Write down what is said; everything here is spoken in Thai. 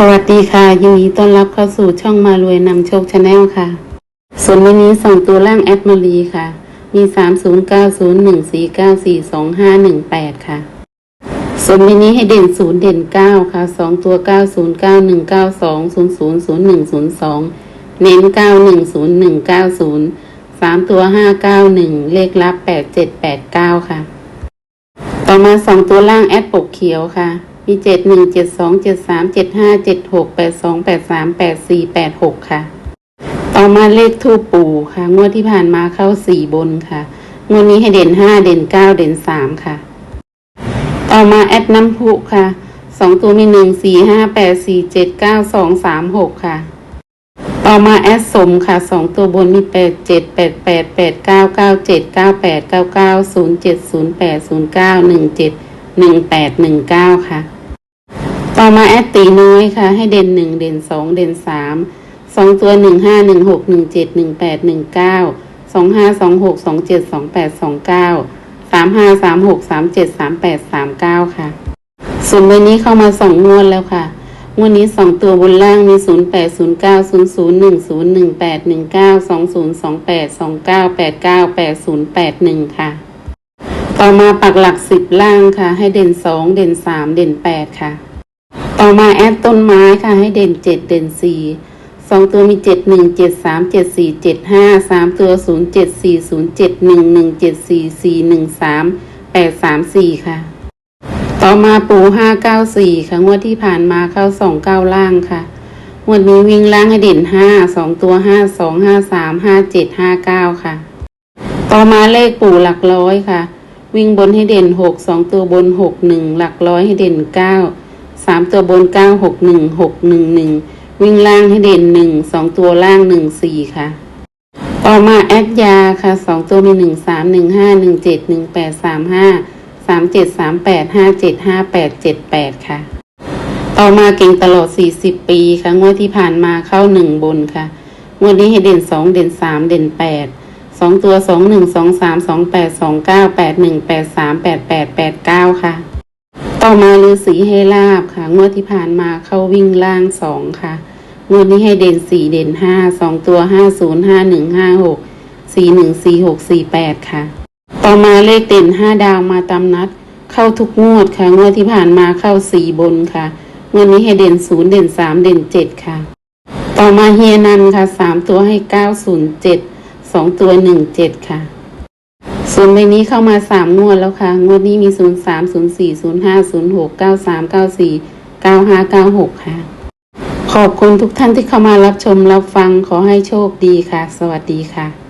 สวัสดีค่ะ ยินดีต้อนรับเข้าสู่ช่องมารวยนำโชคชาแนลค่ะ ส่วนวันนี้ส่งตัวล่างแอดมารีค่ะ มีสามศูนย์เก้าศูนย์หนึ่งสี่เก้าสี่สองห้าหนึ่งแปดค่ะ ส่วนวันนี้ให้เด่นศูนย์เด่นเก้าค่ะสองตัวเก้าศูนย์เก้าหนึ่งเก้าสองศูนย์ศูนย์ศูนย์หนึ่งศูนย์สองเน้นเก้าหนึ่งศูนย์หนึ่งเก้าศูนย์สามตัวห้าเก้าหนึ่งเลขลับแปดเจ็ดแปดเก้าค่ะ ต่อมาสองตัวล่างแอดปกเขียวค่ะ มีเจ็ดหนึ่งเจ็ดสองเจ็ดสามเจ็ดห้าเจ็ดหกแปดสองแปดสามแปดสี่แปดหกค่ะ ต่อมาเลขทูปปู่ค่ะ งวดที่ผ่านมาเข้าสี่บนค่ะ งวดนี้ให้เด่นห้าเด่นเก้าเด่นสามค่ะ ต่อมาแอดน้ำพุค่ะสองตัวมีหนึ่งสี่ห้าแปดสี่เจ็ดเก้าสองสามหกค่ะ ต่อมาแอดสมค่ะสองตัวบนมีแปดเจ็ดแปดแปดแปดเก้าเก้าเจ็ดเก้าแปดเก้าเก้าศูนย์เจ็ดศูนย์แปดศูนย์เก้าหนึ่งเจ็ดหนึ่งแปดหนึ่งเก้าค่ะ ต่อมาแอดตีน้อยค่ะ ให้เด่นหนึ่งเด่นสองเด่นสามสองตัวหนึ่งห้าหนึ่งหกหนึ่งเจ็ดหนึ่งแปดหนึ่งเก้าสองห้าสองหกสองเจ็ดสองแปดสองเก้าสามห้าสามหกสามเจ็ดสามแปดสามเก้าค่ะ ส่วนวันนี้เข้ามาสองงวดแล้วค่ะงวดนี้สองตัวบนล่างมีศูนย์แปดศูนย์เก้าศูนย์ศูนย์หนึ่งศูนย์หนึ่งแปดหนึ่งเก้าสองศูนย์สองแปดสองเก้าแปดเก้าแปดศูนย์แปดหนึ่งค่ะ ต่อมาปักหลักสิบล่างค่ะ ให้เด่นสองเด่นสามเด่นแปดค่ะ ต่อมาแอดต้นไม้ค่ะให้เด่นเจ็ดเด่นสี่สองตัวมีเจ็ดหนึ่งเจ็ดสามเจ็ดสี่เจ็ดห้าสามตัวศูนย์เจ็ดสี่ศูนย์เจ็ดหนึ่งหนึ่งเจ็ดสี่สี่หนึ่งสามแปดสามสี่ค่ะ ต่อมาปูห้าเก้าสี่ค่ะงวดที่ผ่านมาเข้าสองเก้าล่างค่ะงวดนี้วิ่งล่างให้เด่นห้าสองตัวห้าสองห้าสามห้าเจ็ดห้าเก้าค่ะ ต่อมาเลขปู่หลักร้อยค่ะ วิ่งบนให้เด่นหกสองตัวบนหกหนึ่งหลักร้อยให้เด่นเก้า สามตัวบนเก้าหกหนึ่งหกหนึ่งหนึ่งวิ่งล่างให้เด่นหนึ่งสองตัวล่างหนึ่งสี่ค่ะ ต่อมาแอดยาค่ะสองตัวมีหนึ่งสามหนึ่งห้าหนึ่งเจ็ดหนึ่งแปดสามห้าสามเจ็ดสามแปดห้าเจ็ดห้าแปดเจ็ดแปดค่ะ ต่อมาเก่งตลอดสี่สิบปีค่ะงวดที่ผ่านมาเข้าหนึ่งบนค่ะงวดนี้ให้เด่นสองเด่นสามเด่นแปดสองตัวสองหนึ่งสองสามสองแปดสองเก้าแปดหนึ่งแปดสามแปดแปดแปดเก้าค่ะ ต่อมาฤาษีให้ลาบค่ะ งวดที่ผ่านมาเข้าวิ่งล่างสองค่ะ งวดนี้ให้เด่นสี่เด่นห้าสองตัวห้าศูนย์ห้าหนึ่งห้าหกสี่หนึ่งสี่หกสี่แปดค่ะ ต่อมาเลขเด่นห้าดาวมาตามนัด เข้าทุกงวดค่ะ งวดที่ผ่านมาเข้าสี่บนค่ะ งวดนี้ให้เด่นศูนย์เด่นสามเด่นเจ็ดค่ะ ต่อมาเฮียนันค่ะสามตัวให้เก้าศูนย์เจ็ดสองตัวหนึ่งเจ็ดค่ะ ส่วนใบนี้เข้ามาสามงวดแล้วค่ะ งวดนี้มีศูนย์สามศูนย์สี่ศูนย์ห้าศูนย์หกเก้าสามเก้าสี่เก้าห้าเก้าหกค่ะ ขอบคุณทุกท่านที่เข้ามารับชมรับฟังขอให้โชคดีค่ะ สวัสดีค่ะ